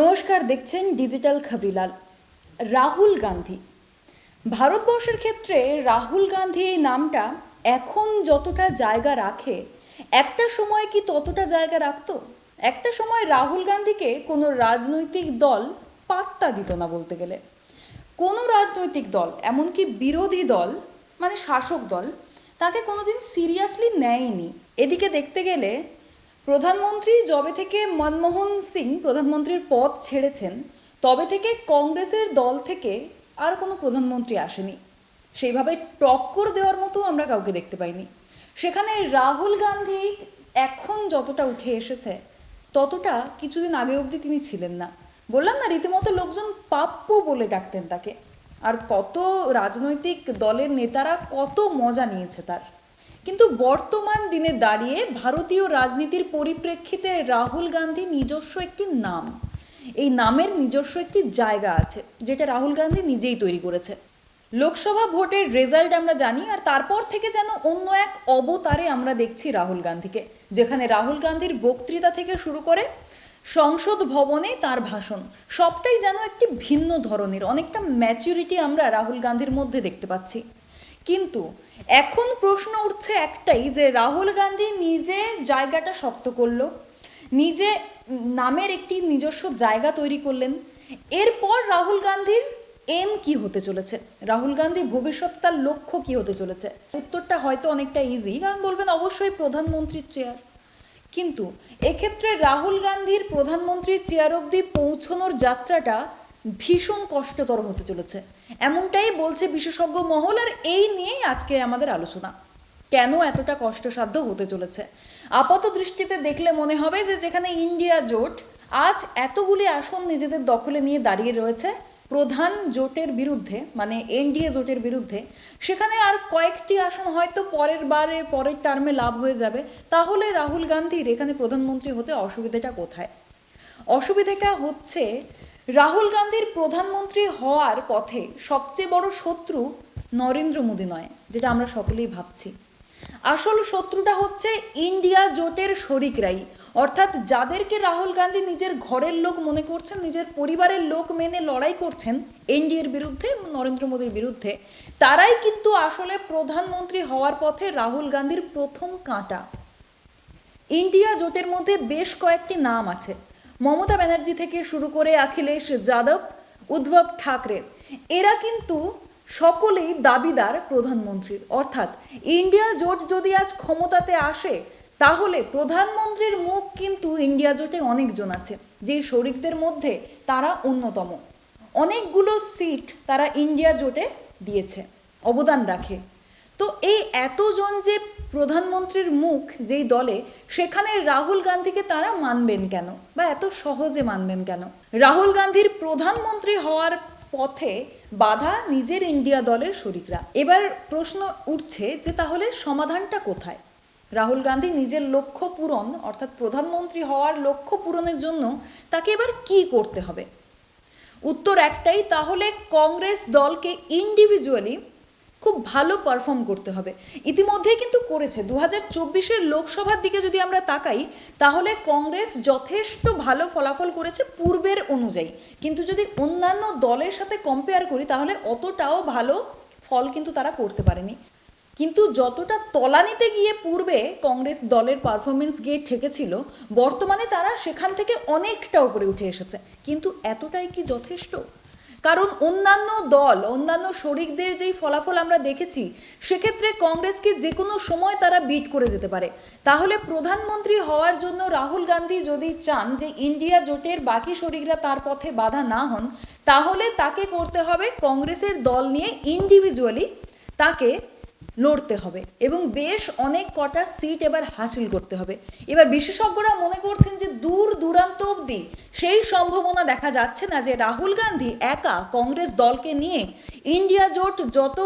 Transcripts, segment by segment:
নমস্কার, দেখছেন ডিজিটাল খবরিলাল রাহুল গান্ধী। ভারতবর্ষের ক্ষেত্রে রাহুল গান্ধী এই নামটা এখন যতটা জায়গা রাখে, একটা সময় কি ততটা জায়গা রাখতো? একটা সময় রাহুল গান্ধীকে কোনো রাজনৈতিক দল পাত্তা দিত না বলতে গেলে। কোনো রাজনৈতিক দল, এমনকি বিরোধী দল মানে শাসক দল, তাকে কোনোদিন সিরিয়াসলি নেয়নি। এদিকে দেখতে গেলে প্রধানমন্ত্রী যবে থেকে মনমোহন সিং প্রধানমন্ত্রীর পদ ছেড়েছেন, তবে থেকে কংগ্রেসের দল থেকে আর কোনো প্রধানমন্ত্রী আসেনি। সেইভাবে টক্কর দেওয়ার মতো আমরা কাউকে দেখতে পাইনি। সেখানে রাহুল গান্ধী এখন যতটা উঠে এসেছে, ততটা কিছুদিন আগে অবধি তিনি ছিলেন না। বললাম না, রীতিমতো লোকজন পাপ্পু বলে ডাকতেন তাকে। আর কত রাজনৈতিক দলের নেতারা কত মজা নিয়েছে তার। কিন্তু বর্তমান দিনে দাঁড়িয়ে ভারতীয় রাজনীতির পরিপ্রেক্ষিতে রাহুল গান্ধী নিজস্ব একটি নাম। এই নামের নিজস্ব একটি জায়গা আছে, যেটা রাহুল গান্ধী নিজেই তৈরি করেছে। লোকসভা ভোটের রেজাল্ট আমরা জানি আর তারপর থেকে যেন অন্য এক অবতারে আমরা দেখছি রাহুল গান্ধীকে, যেখানে রাহুল গান্ধীর বক্তৃতা থেকে শুরু করে সংসদ ভবনে তার ভাষণ, সবটাই যেন একটি ভিন্ন ধরনের, অনেকটা ম্যাচুরিটি আমরা রাহুল গান্ধীর মধ্যে দেখতে পাচ্ছি। কিন্তু এখন প্রশ্ন উঠছে একটাই যে রাহুল গান্ধী নিজে জায়গাটা শক্ত করল, নিজে নামের একটি নিজস্ব জায়গা তৈরি করলেন, এরপর রাহুল গান্ধীর এম কি হতে চলেছে? রাহুল গান্ধী ভবিষ্যৎ তার লক্ষ্য কি হতে চলেছে? উত্তরটা হয়তো অনেকটা ইজি কারণ বলবেন অবশ্যই প্রধানমন্ত্রীর চেয়ার কিন্তু এক্ষেত্রে রাহুল গান্ধীর প্রধানমন্ত্রীর চেয়ার অবধি পৌঁছনোর যাত্রাটা ভীষণ কষ্টতর হতে চলেছে। এমনটাই বলছে বিশেষজ্ঞ মহল আর এই নিয়েই আজকে আমাদের আলোচনা। কেন এতটা কষ্টসাধ্য হতে চলেছে? আপাত দৃষ্টিতে দেখলে মনে হবে যে যেখানে ইন্ডিয়া জোট, আজ এতগুলি আসন নিজেদের দখলে নিয়ে দাঁড়িয়ে রয়েছে, প্রধান জোটের বিরুদ্ধে মানে এনডিএ জোটের বিরুদ্ধে, সেখানে আর কয়েকটি আসন হয়তো পরের বারে, পরের টার্মে লাভ হয়ে যাবে। তাহলে রাহুল গান্ধীর এখানে প্রধানমন্ত্রী হতে অসুবিধাটা কোথায়? অসুবিধাটা হচ্ছে রাহুল গান্ধীর প্রধানমন্ত্রী হওয়ার পথে সবচেয়ে বড় শত্রু নরেন্দ্র মোদী নয়, যেটা আমরা সকলেই ভাবছি। আসল শত্রুটা হচ্ছে ইন্ডিয়া জোটের শরিকরাই অর্থাৎ যাদেরকে রাহুল গান্ধী নিজের ঘরের লোক মনে করছেন, নিজের পরিবারের লোক মেনে লড়াই করছেন এনডিএর বিরুদ্ধে, নরেন্দ্র মোদীর বিরুদ্ধে, তারাই কিন্তু আসলে প্রধানমন্ত্রী হওয়ার পথে রাহুল গান্ধীর প্রথম কাঁটা। ইন্ডিয়া জোটের মধ্যে বেশ কয়েকটি নাম আছে। মমতা ব্যানার্জি থেকে শুরু করে অখিলেশ যাদব, উদ্ধব ঠাকরে, এরা কিন্তু সকলেই দাবিদার প্রধানমন্ত্রীর। অর্থাৎ ইন্ডিয়া জোট যদি আজ ক্ষমতাতে আসে, তাহলে প্রধানমন্ত্রীর মুখ কিন্তু ইন্ডিয়া জোটে অনেকজন আছে যে শরিকদের মধ্যে তারা অন্যতম। অনেকগুলো সিট তারা ইন্ডিয়া জোটে দিয়েছে, অবদান রাখে। তো এই এতজন যে প্রধানমন্ত্রীর মুখ যেই দলে, সেখানে রাহুল গান্ধীকে তারা মানবেন কেন? বা এত সহজে মানবেন কেন? রাহুল গান্ধীর প্রধানমন্ত্রী হওয়ার পথে বাধা নিজের ইন্ডিয়া দলের শরিকরা। এবার প্রশ্ন উঠছে যে তাহলে সমাধানটা কোথায়? রাহুল গান্ধী নিজের লক্ষ্য পূরণ, অর্থাৎ প্রধানমন্ত্রী হওয়ার লক্ষ্য পূরণের জন্য তাকে এবার কি করতে হবে? উত্তর একটাই, তাহলে কংগ্রেস দলকে ইন্ডিভিজুয়ালি খুব ভালো পারফর্ম করতে হবে। ইতিমধ্যেই কিন্তু করেছে। দু হাজার চব্বিশের লোকসভার দিকে যদি আমরা তাকাই, তাহলে কংগ্রেস যথেষ্ট ভালো ফলাফল করেছে পূর্বের অনুযায়ী। কিন্তু যদি অন্যান্য দলের সাথে কম্পেয়ার করি, তাহলে অতটাও ভালো ফল কিন্তু তারা করতে পারেনি। কিন্তু যতটা তলানিতে গিয়ে পূর্বে কংগ্রেস দলের পারফরমেন্স গিয়ে ঠেকেছিল, বর্তমানে তারা সেখান থেকে অনেকটা উপরে উঠে এসেছে। কিন্তু এতটাই কি যথেষ্ট? কারণ অন্যান্য দল, অন্যান্য শরিকদের যেই ফলাফল আমরা দেখেছি, সেক্ষেত্রে কংগ্রেসকে যে কোনো সময় তারা বিট করে যেতে পারে। তাহলে প্রধানমন্ত্রী হওয়ার জন্য রাহুল গান্ধী যদি চান যে ইন্ডিয়া জোটের বাকি শরিকরা তার পথে বাধা না হন, তাহলে তাকে করতে হবে কংগ্রেসের দল নিয়ে ইন্ডিভিজুয়ালি তাকে লড়তে হবে এবং বেশ অনেক কটা সিট এবার হাসিল করতে হবে। এবার বিশেষজ্ঞরা মনে করছেন যে দূর দূরান্ত অবধি সেই সম্ভাবনা দেখা যাচ্ছে না যে রাহুল গান্ধী একা কংগ্রেস দলকে নিয়ে ইন্ডিয়া জোট যত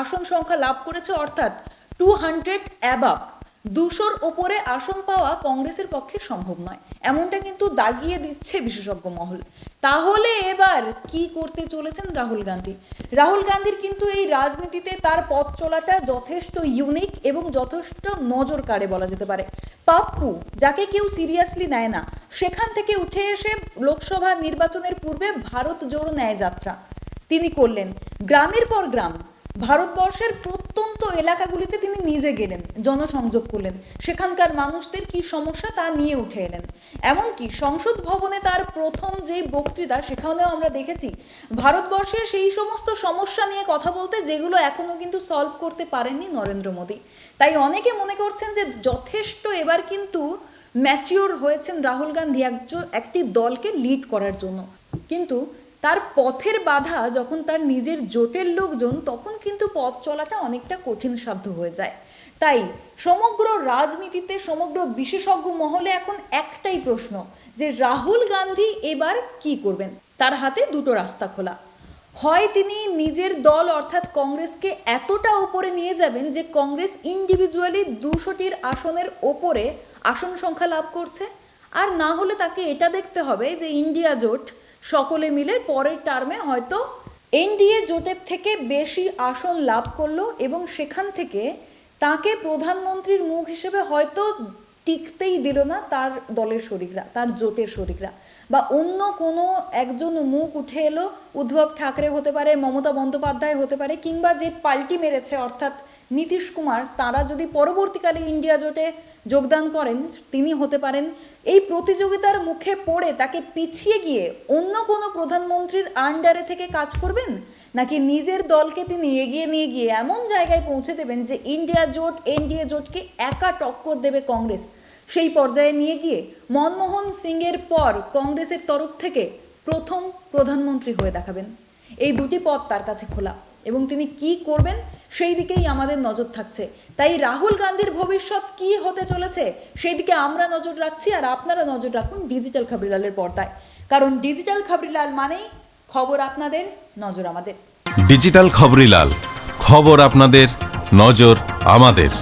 আসন সংখ্যা লাভ করেছে অর্থাৎ টু হান্ড্রেড অ্যাবাভ দুশোর ওপরে আসন পাওয়া কংগ্রেসের পক্ষে সম্ভব নয়। এমনটা কিন্তু দাগিয়ে দিচ্ছে বিশেষজ্ঞ মহল। তাহলে এবার কি করতে চলেছেন রাহুল গান্ধী? রাহুল গান্ধীর কিন্তু এই রাজনীতিতে তার পথ চলাটা যথেষ্ট ইউনিক এবং যথেষ্ট নজর কাড়ে বলা যেতে পারে। পাপ্পু, যাকে কেউ সিরিয়াসলি নেয় না, সেখান থেকে উঠে এসে লোকসভা নির্বাচনের পূর্বে ভারত জোড়ো ন্যায় যাত্রা তিনি করলেন, গ্রামের পর গ্রাম ভারতবর্ষের প্রত্যন্ত এলাকাগুলিতে তিনি নিজে গেলেন, জনসংযোগ করলেন। সেখানকার মানুষদের কি সমস্যা তা নিয়ে উঠে এলেন। এমনকি সংসদ ভবনে তার প্রথম যে বক্তৃতা, সেখানেও আমরা দেখেছি ভারতবর্ষের সেই সমস্ত সমস্যা নিয়ে কথা বলতে যেগুলো এখনও কিন্তু সলভ করতে পারেননি নরেন্দ্র মোদী। তাই অনেকে মনে করছেন যে যথেষ্ট এবার কিন্তু ম্যাচিওর হয়েছেন রাহুল গান্ধী একজন একটি দলকে লিড করার জন্য। কিন্তু তার পথের বাধা যখন তার নিজের জোটের লোকজন, তখন কিন্তু পথ চলাটা অনেকটা কঠিন সাধ্য হয়ে যায়। তাই সমগ্র রাজনীতিতে, সমগ্র বিশেষজ্ঞ মহলে এখন একটাই প্রশ্ন, যে রাহুল গান্ধী এবার কি করবেন? তার হাতে দুটো রাস্তা খোলা। হয় তিনি নিজের দল, অর্থাৎ কংগ্রেসকে এতটা ওপরে নিয়ে যাবেন যে কংগ্রেস ইন্ডিভিজুয়ালি দুশোটির আসনের ওপরে আসন সংখ্যা লাভ করছে, আর না হলে তাকে এটা দেখতে হবে যে ইন্ডিয়া জোট সকলে মিলে পরের টার্মে হয়তো এনডিএ জোটের থেকে বেশি আসন লাভ করল এবং সেখান থেকে তাকে প্রধানমন্ত্রীর মুখ হিসেবে হয়তো টিকতেই দিল না তার দলের শরিকরা, তার জোটের শরিকরা। বা অন্য কোনো একজন মুখ উঠে এলো, উদ্ধব ঠাকরে হতে পারে, মমতা বন্দ্যোপাধ্যায় হতে পারে, কিংবা যে পাল্টি মেরেছে, অর্থাৎ নীতিশ কুমার, তারা যদি পরবর্তীকালে ইন্ডিয়া জোটে যোগদান করেন, তিনি হতে পারেন। এই প্রতিযোগিতার মুখে পড়ে তাকে পিছিয়ে গিয়ে অন্য কোনো প্রধানমন্ত্রীর আন্ডারে থেকে কাজ করবেন? নাকি নিজের দলকে তিনি এগিয়ে নিয়ে গিয়ে এমন জায়গায় পৌঁছে দেবেন যে ইন্ডিয়া জোট, এনডিএ জোটকে একা টক্কর দেবে কংগ্রেস? সেই পর্যায়ে নিয়ে গিয়ে মনমোহন সিংয়ের পর কংগ্রেসের তরফ থেকে প্রথম প্রধানমন্ত্রী হয়ে দেখাবেন। এই দুটি পথ তার কাছে খোলা এবং তিনি কি করবেন সেই দিকেই আমাদের নজর থাকছে। তাই রাহুল গান্ধীর ভবিষ্যৎ কি হতে চলেছে সেই দিকে আমরা নজর রাখছি আর আপনারা নজর রাখুন ডিজিটাল খাবরিলালের পর্দায়। কারণ ডিজিটাল খাবরিলাল মানেই খবর আপনাদের, নজর আমাদের। ডিজিটাল খবরিলাল খবর আপনাদের, নজর আমাদের।